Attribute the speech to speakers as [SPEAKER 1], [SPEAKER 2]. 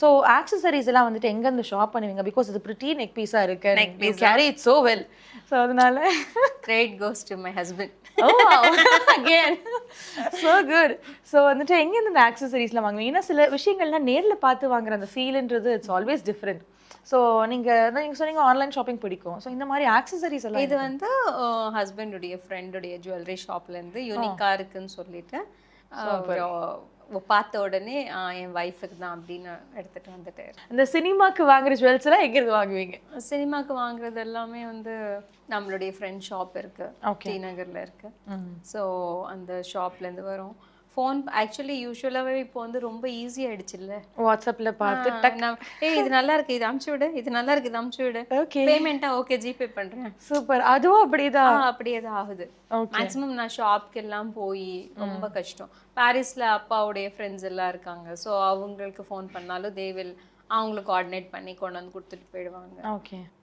[SPEAKER 1] So accessories எல்லாம் வந்துட்டு எங்க இருந்து ஷாப் பண்ணுவீங்க? பிகாஸ் இது பிரிட்டி நெக் பீஸா இருக்கு. You
[SPEAKER 2] piece
[SPEAKER 1] carry it so well so அதனால
[SPEAKER 2] credit goes to my husband
[SPEAKER 1] again so good so வந்துட்டு எங்கேருந்து இந்த ஆக்சசரிஸ்லாம் வாங்குவீங்க? ஏன்னா சில விஷயங்கள்லாம் நேர்ல பார்த்து வாங்குற அந்த ஃபீல்ன்றது இட்ஸ் ஆல்வேஸ் டிஃப்ரெண்ட் ஸோ நீங்க அதான் நீங்க சொன்னீங்க ஆன்லைன் ஷாப்பிங் பிடிக்கும். ஸோ இந்த மாதிரி ஆக்சசரிஸ் எல்லாம்
[SPEAKER 2] இது வந்து ஹஸ்பண்டுடைய ஃப்ரெண்டுடைய ஜுவல்லரி ஷாப்லேருந்து யூனிக்காக இருக்குன்னு சொல்லிட்டு பார்த்த உடனே என் ஒய்ஃபுக்கு தான் அப்படின்னு எடுத்துட்டு வந்துட்டாரு.
[SPEAKER 1] இந்த சினிமாக்கு வாங்குற ஜுவல்ஸ் எல்லாம் எங்க இருந்து வாங்குவீங்க?
[SPEAKER 2] சினிமாக்கு வாங்குறது எல்லாமே வந்து நம்மளுடைய ஃப்ரெண்ட் ஷாப் இருக்கு. டி நகர்ல இருக்கு. ஸோ அந்த ஷாப்லேருந்து வரும். ஃபோன் ஆக்சுவலி யூஸ்வலாகவே இப்போ வந்து ரொம்ப ஈஸி ஆயிடுச்சுல்ல?
[SPEAKER 1] வாட்ஸ்அப்ல பார்த்து
[SPEAKER 2] நான், ஏய் இது நல்லா இருக்கு இது அமுச்சு விடு இது நல்லா இருக்கு இது அமுச்சு விடு.
[SPEAKER 1] ஓகே
[SPEAKER 2] பேமெண்ட்டா ஓகே ஜிபே பண்றேன்.
[SPEAKER 1] சூப்பர். அதுவும் அப்படிதான்?
[SPEAKER 2] ஆ, அப்படியே தான் ஆகுது. மேக்ஸிமம் நான் ஷாப்க்கு எல்லாம் போய் ரொம்ப கஷ்டம். பாரிஸ்ல அப்பாவுடைய ஃப்ரெண்ட்ஸ் எல்லாம் இருக்காங்க. ஸோ அவங்களுக்கு ஃபோன் பண்ணாலும் தே வில் அவங்களுக்கு கோஆர்டினேட் பண்ணி கொண்டு வந்து கொடுத்துட்டு போயிடுவாங்க.
[SPEAKER 1] ஓகே